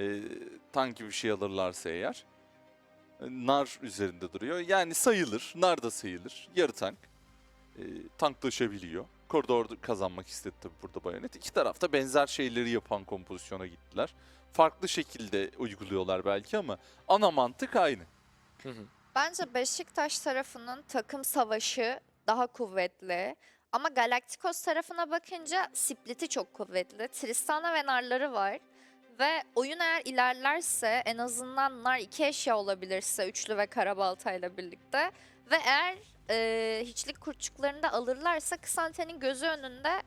e, tank gibi bir şey alırlarsa eğer. E, nar üzerinde duruyor. Yani sayılır. Nar da sayılır. Yarı tank. E, tanklaşabiliyor. Koridor kazanmak istedi tabii burada Bayonet. İki tarafta benzer şeyleri yapan kompozisyona gittiler. Farklı şekilde uyguluyorlar belki ama ana mantık aynı. Bence Beşiktaş tarafının takım savaşı daha kuvvetli. Ama Galacticos tarafına bakınca Split'i çok kuvvetli. Tristana ve Nar'ları var. Ve oyun eğer ilerlerse en azından Nar iki eşya olabilirse üçlü ve Karabalta'yla birlikte. Ve eğer e, hiçlik kurtçuklarını da alırlarsa Kısante'nin gözü önünde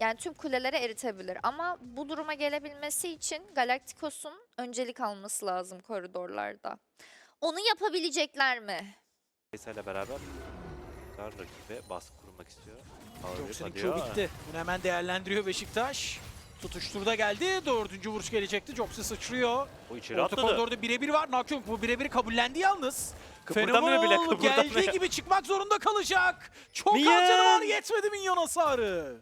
yani tüm kuleleri eritebilir. Ama bu duruma gelebilmesi için Galacticos'un öncelik alması lazım koridorlarda. Onu yapabilecekler mi? Veysel'le beraber rakibe baskı kurmak istiyor. Yapıyor. Q bitti. Bunu hemen değerlendiriyor Beşiktaş. Tutuşturda geldi. Dördüncü vuruş gelecekti. Jox'u sıçrıyor. O içeri Orta atladı. koridorda birebir var. Nakyung bu birebiri kabullendi yalnız. Kıpırdamıyor bile, Fenomenal kıpırdamıyor. geldiği gibi çıkmak zorunda kalacak. Çok az Niye? canı var yetmedi minyon hasarı.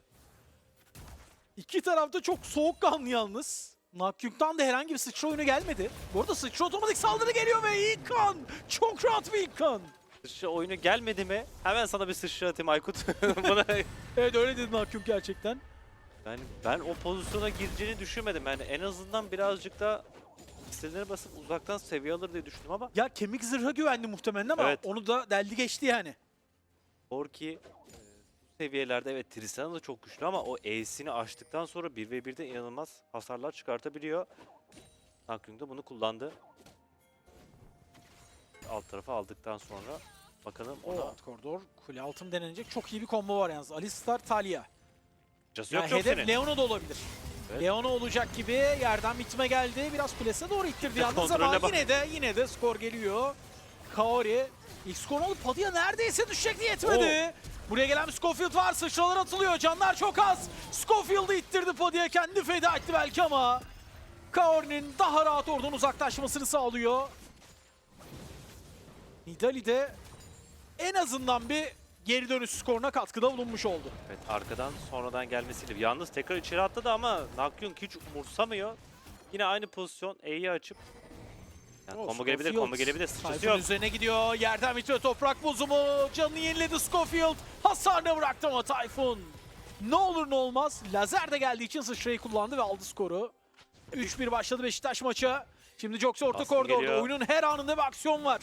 İki tarafta çok soğukkanlı yalnız. Nakyung'dan da herhangi bir sıçra oyunu gelmedi. Bu arada sıçra otomatik saldırı geliyor ve ilk kan. Çok rahat bir ilk kan. Sıçra oyunu gelmedi mi? Hemen sana bir sıçra atayım Aykut. Evet öyle dedi Nakyung gerçekten. Yani ben o pozisyona gireceğini düşünmedim. Yani en azından birazcık da istediğine basıp uzaktan seviye alır diye düşündüm ama Ya kemik zırha güvendi muhtemelen ama Evet. onu da deldi geçti yani. Orki e, bu seviyelerde evet Tristana da çok güçlü ama o E'sini açtıktan sonra 1v1'de inanılmaz hasarlar çıkartabiliyor. Nakyung da bunu kullandı. Alt tarafa aldıktan sonra bakalım O ona alt koridor kule altın denenecek çok iyi bir combo var yalnız. Alistar, Talia. Yani yok yok hedef senin. Leona da olabilir. Evet. Leona olacak gibi yerden bitme geldi. Biraz kulesine doğru ittirdi yalnız ama bak. yine de yine de skor geliyor. Kaori ilk skor alıp Padilla neredeyse düşecekti yetmedi. Buraya gelen Scofield var. Sıçralar atılıyor. Canlar çok az. Scofield'ı ittirdi Padilla. Kendi feda etti belki ama. Kaori'nin daha rahat oradan uzaklaşmasını sağlıyor. Nidali de en azından bir geri dönüş skoruna katkıda bulunmuş oldu. Evet arkadan sonradan gelmesiyle. Yalnız tekrar içeri atladı ama Nakyung hiç umursamıyor. Yine aynı pozisyon E'yi açıp yani combo gelebilir, combo gelebilir. Sıçrası yok. üzerine gidiyor. Yerden bitiyor toprak bozumu. Canını yeniledi Scofield. Hasarını bıraktı ama Tayfun. Ne olur ne olmaz. Lazer de geldiği için sıçrayı kullandı ve aldı skoru. 3-1 başladı Beşiktaş maçı. Şimdi Joxy orta koridorda. Oyunun her anında bir aksiyon var.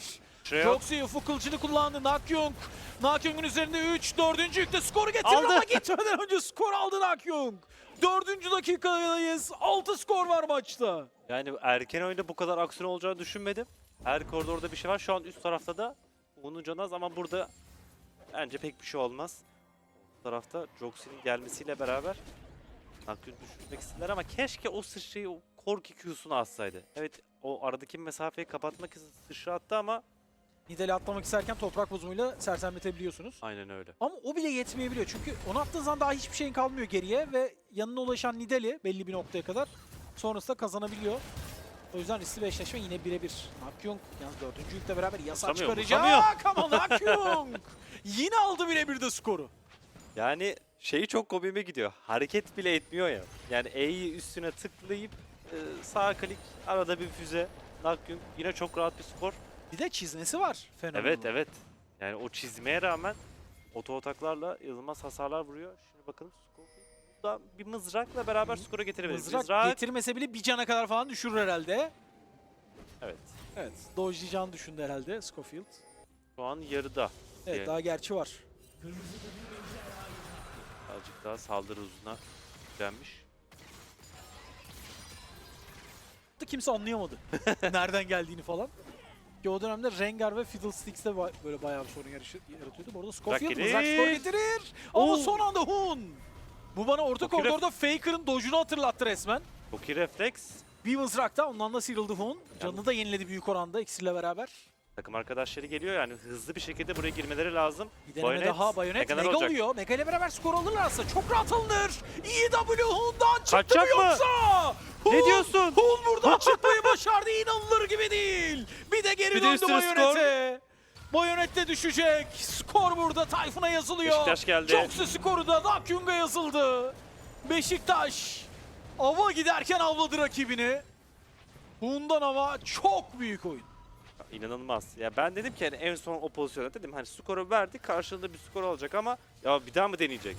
Yok. Joxy ufuk kılıcını kullandı. Nakyung. Nakyung'un üzerinde 3. Dördüncü yükte skoru getirir Aldı. ama gitmeden önce skor aldı Nakyung. Dördüncü dakikadayız. 6 skor var maçta. Yani erken oyunda bu kadar aksiyon olacağını düşünmedim. Her koridorda bir şey var. Şu an üst tarafta da Uğur'un Canaz ama burada bence pek bir şey olmaz. Bu tarafta Joxy'nin gelmesiyle beraber Nakyun düşürmek istediler ama keşke o sıçrayı o Korki Q'sunu atsaydı. Evet o aradaki mesafeyi kapatmak için sıçra attı ama Nidali atlamak isterken toprak bozumuyla sersemletebiliyorsunuz. aynen öyle. Ama o bile yetmeyebiliyor çünkü onu attığın zaman daha hiçbir şeyin kalmıyor geriye ve yanına ulaşan Nidali belli bir noktaya kadar sonrasında kazanabiliyor. O yüzden riskli bir eşleşme yine birebir. Nakyung yalnız dördüncü yükle beraber yasa Vuramıyor, çıkaracak ama Nakyung yine aldı birebir de skoru. Yani şeyi çok komiğime gidiyor. Hareket bile etmiyor ya. Yani E'yi üstüne tıklayıp e, sağ klik arada bir füze. Nakyun yine çok rahat bir skor. Bir de çizmesi var fenomen. Evet evet. Yani o çizmeye rağmen oto ataklarla inanılmaz hasarlar vuruyor. Şimdi bakalım da bir mızrakla beraber skora getirebilir. Mızrak, Mızrak, getirmese bile bir cana kadar falan düşürür herhalde. evet. Evet. Dojlayacağını düşündü herhalde Scofield. Şu an yarıda. Evet Evet. daha gerçi var. Azıcık daha saldırı hızına yüklenmiş. kimse anlayamadı. Nereden geldiğini falan. Ki o dönemde Rengar ve Fiddlesticks de ba- böyle bayağı bir sorun yaratıyordu. Bu arada Scofield mızrak skor getirir. Ama Oo. son anda Hun. Bu bana orta Çok iyi koridorda Faker'ın dojunu hatırlattı resmen. Çok iyi refleks. Bir mızrakta ondan da sıyrıldı Hun. Canını da yeniledi büyük oranda iksirle beraber. Takım arkadaşları geliyor yani hızlı bir şekilde buraya girmeleri lazım. Bir deneme daha Bayonet ne kadar Mega olacak? oluyor. Mega ile beraber skor alırlarsa çok rahat alınır. EW Hun'dan çıktı Kaçacak mı? yoksa? Ne diyorsun? Hun buradan çıkmayı başardı. İnanılır gibi değil. Bir de geri Bir de döndü üstüne skor. Bayonet'e. Bayonet de düşecek. Skor burada Tayfun'a yazılıyor. Beşiktaş geldi. Çok skoru da Dakyung'a yazıldı. Beşiktaş ava giderken avladı rakibini. Bundan ama çok büyük oyun. İnanılmaz. Ya ben dedim ki hani en son o pozisyona dedim hani skoru verdik karşılığında bir skor alacak ama ya bir daha mı deneyecek?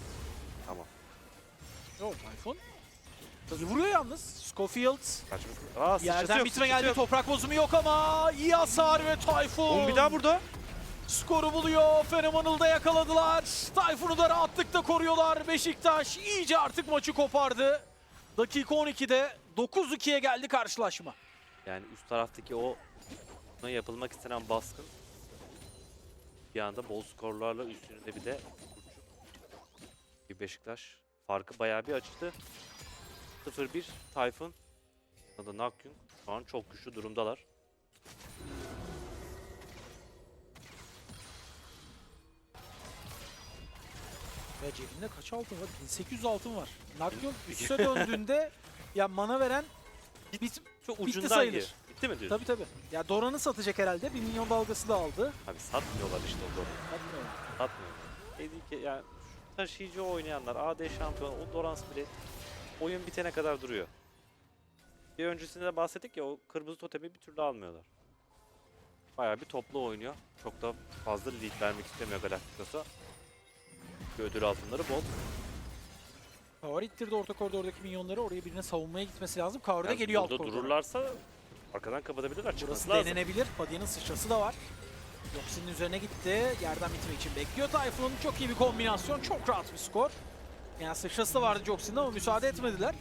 Tamam. Yok Tayfun. Vuruyor yalnız. Schofield. Aa Yerden yok, bitme geldi. yok. Toprak bozumu yok ama iyi hasar ve Tayfun. Oğlum bir daha burada. Skoru buluyor. Phenomenal'da yakaladılar. Tayfun'u da rahatlıkla koruyorlar. Beşiktaş iyice artık maçı kopardı. Dakika 12'de 9-2'ye geldi karşılaşma. Yani üst taraftaki o yapılmak istenen baskın bir anda bol skorlarla üstünde bir de Beşiktaş farkı bayağı bir açtı. 0-1 Tayfun ya da Nakyun şu an çok güçlü durumdalar. Ya cebinde kaç altın var? 1800 altın var. Nakyon üste döndüğünde ya mana veren bit Çok Bitti ucundan sayılır. Bitti mi diyorsun? tabi tabi. Ya Doran'ı satacak herhalde. 1 milyon dalgası da aldı. Abi satmıyorlar işte o doğru. Bilmiyorum. Satmıyor. Dedi ki yani taşıyıcı oynayanlar AD şampiyon o Dorans bile oyun bitene kadar duruyor. Bir öncesinde de bahsettik ya o kırmızı totemi bir türlü almıyorlar. Bayağı bir toplu oynuyor. Çok da fazla lead vermek istemiyor Galacticos'a. Ödül altınları bol. Kavari ittirdi orta koridordaki minyonları. Oraya birine savunmaya gitmesi lazım. Kavari de Yani geliyor alt koridora. dururlarsa arkadan kapatabilirler. Çıkması Burası lazım. denenebilir. Padia'nın sıçrası da var. Yoxin'in üzerine gitti. Yerden bitmek için bekliyor Tayfun. Çok iyi bir kombinasyon. Çok rahat bir skor. Yani sıçrası da vardı Joxin'de ama müsaade etmediler.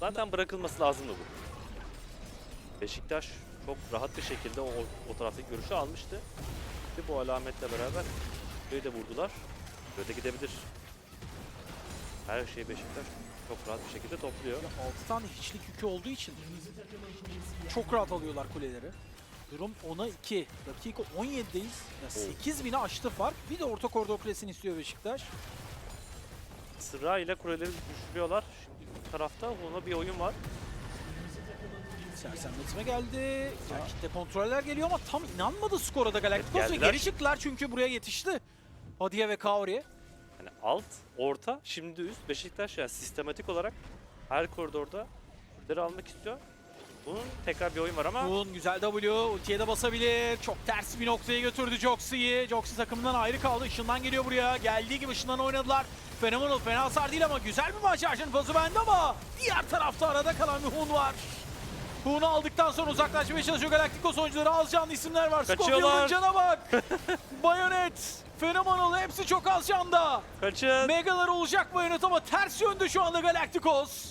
Zaten bırakılması lazımdı bu. Beşiktaş çok rahat bir şekilde o, o taraftaki görüşü almıştı. Ve bu alametle beraber böyle de vurdular. Böyle de gidebilir. Her şeyi Beşiktaş çok rahat bir şekilde topluyor. Ya 6 tane hiçlik yükü olduğu için çok rahat alıyorlar kuleleri. Durum 10'a 2. Dakika 17'deyiz. Ya 8000'i aştı fark. Bir de orta koridor kulesini istiyor Beşiktaş. Sırayla kuleleri düşürüyorlar. Şimdi bu tarafta ona bir oyun var. Sersemletme geldi. Ya kitle kontroller geliyor ama tam inanmadı skora da Galacticos ve geldiler. geri çıktılar çünkü buraya yetişti. Hadiye ve Kaori. Yani alt, orta, şimdi üst. Beşiktaş yani sistematik olarak her koridorda kuleleri almak istiyor. Bunun tekrar bir oyun var ama Boon güzel W. Ultiye de basabilir. Çok ters bir noktaya götürdü Joxy'yi. Joxy takımından ayrı kaldı. Işından geliyor buraya. Geldiği gibi ışından oynadılar. Phenomenal fena hasar değil ama güzel bir maç. Arjun fazı bende ama diğer tarafta arada kalan bir Hun var. Hun'u aldıktan sonra uzaklaşmaya çalışıyor Galacticos oyuncuları. Az canlı isimler var. Scofield'ın cana bak. Bayonet, Phenomenal hepsi çok az canda. kaçın. Megalar olacak Bayonet ama ters yönde şu anda Galacticos.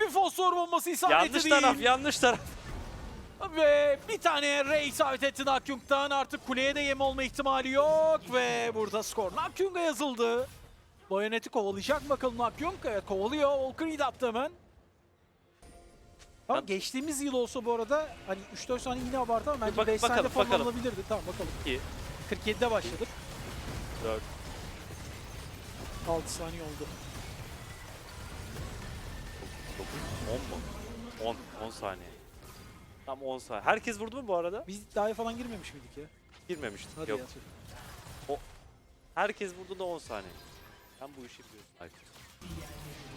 Bir fosfor bombası isabeti Yanlış değil. taraf, yanlış taraf. Ve bir tane Ray isabet etti Nakyung'dan. Artık kuleye de yem olma ihtimali yok. Ve burada skor Nakyung'a yazıldı. Bayonet'i kovalayacak bakalım Nakyung. Evet kovalıyor. Valkyrie de attı hemen. Ama geçtiğimiz yıl olsa bu arada hani 3-4 saniye yine abartı ama bence Bak- 5 saniyede bakalım, falan bakalım. alınabilirdi. Tamam bakalım. 2, 47'de başladık. 4, 6 saniye oldu. 9, 10 mu? 10, 10 saniye. Tam 10 saniye. Herkes vurdu mu bu arada? Biz iddiaya falan girmemiş miydik ya? Girmemişti. Hadi Yok. ya. Herkes vurdu da 10 saniye. Sen bu işi biliyorsun Aykut.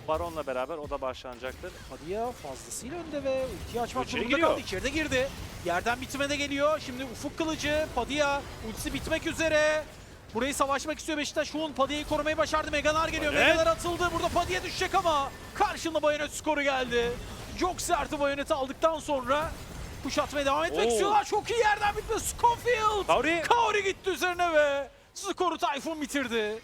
Baron'la beraber o da başlanacaktır. Hadi ya fazlasıyla önde ve ultiyi açmak İçeri durumunda giriyor. kaldı. İçeride girdi. Yerden bitme de geliyor. Şimdi ufuk kılıcı. Padilla ultisi bitmek üzere. Burayı savaşmak istiyor Beşiktaş. Şun Padilla'yı korumayı başardı. Megalar geliyor. Evet. Megalar atıldı. Burada Padilla düşecek ama karşında Bayonet skoru geldi. Çok sert Bayonet'i aldıktan sonra kuşatmaya devam etmek Oo. istiyorlar. Çok iyi yerden bitme. Scofield. Kauri. Kaori gitti üzerine ve skoru Tayfun bitirdi.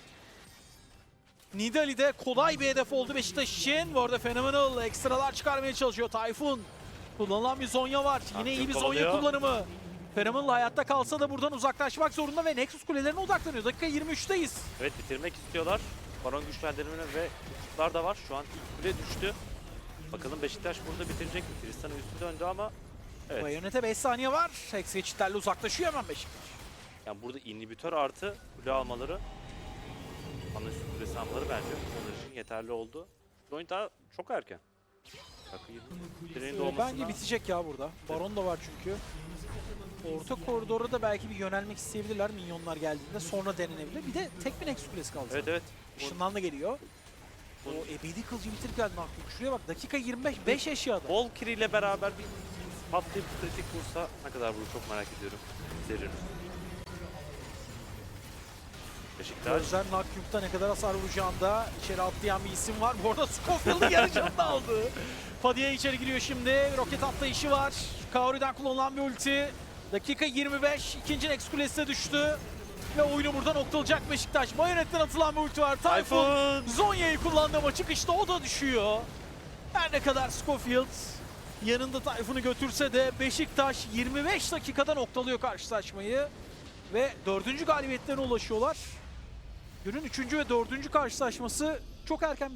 Nidali de kolay bir hedef oldu Beşiktaş için. Bu arada Phenomenal ekstralar çıkarmaya çalışıyor Tayfun. Kullanılan bir Zonya var. Yine Tayfun iyi bir Zonya kovalıyor. kullanımı. Phenomenal hayatta kalsa da buradan uzaklaşmak zorunda ve Nexus kulelerine odaklanıyor. Dakika 23'teyiz. Evet bitirmek istiyorlar. Baron güçlendirme ve hukuklar da var. Şu an ilk kule düştü. Bakalım Beşiktaş burada bitirecek mi? Tristan'a üstü döndü ama evet. Bayonet'e 5 saniye var. Hex geçitlerle uzaklaşıyor hemen Beşiktaş. Yani burada inhibitör artı kule almaları ana üstü kulesi almaları bence onlar için yeterli oldu. Bu oyun daha çok erken. 20. Direğin Ee, Bence bitecek ya burada. Baron da var çünkü. Orta koridora da belki bir yönelmek isteyebilirler minyonlar geldiğinde. Sonra denenebilir. Bir de tek bir Nexus kulesi kaldı. Evet evet. Işından da geliyor. O Bu- ebedi kılıcı bitirip geldi Nakli. Şuraya bak dakika 25 5 eşyada. Valkyrie ile beraber bir patlayıp kritik vursa ne kadar vurur çok merak ediyorum. Zerrin. Beşiktaş. Gözler Nakyuk'ta ne kadar hasar vuracağında içeri atlayan bir isim var. Bu arada Scofield'ı yarı canını aldı. Padilla içeri giriyor şimdi. Roket atlayışı var. Kaori'den kullanılan bir ulti. Dakika 25. İkinci Nex Kulesi'ne düştü. Ve oyunu burada noktalayacak Beşiktaş. Bayonetten atılan bir ulti var. Tayfun. Zonya'yı kullandı ama çıkışta o da düşüyor. Her ne kadar Scofield yanında Tayfun'u götürse de Beşiktaş 25 dakikada noktalıyor karşılaşmayı. Ve dördüncü galibiyetlerine ulaşıyorlar. Günün üçüncü ve dördüncü karşılaşması çok erken bitti.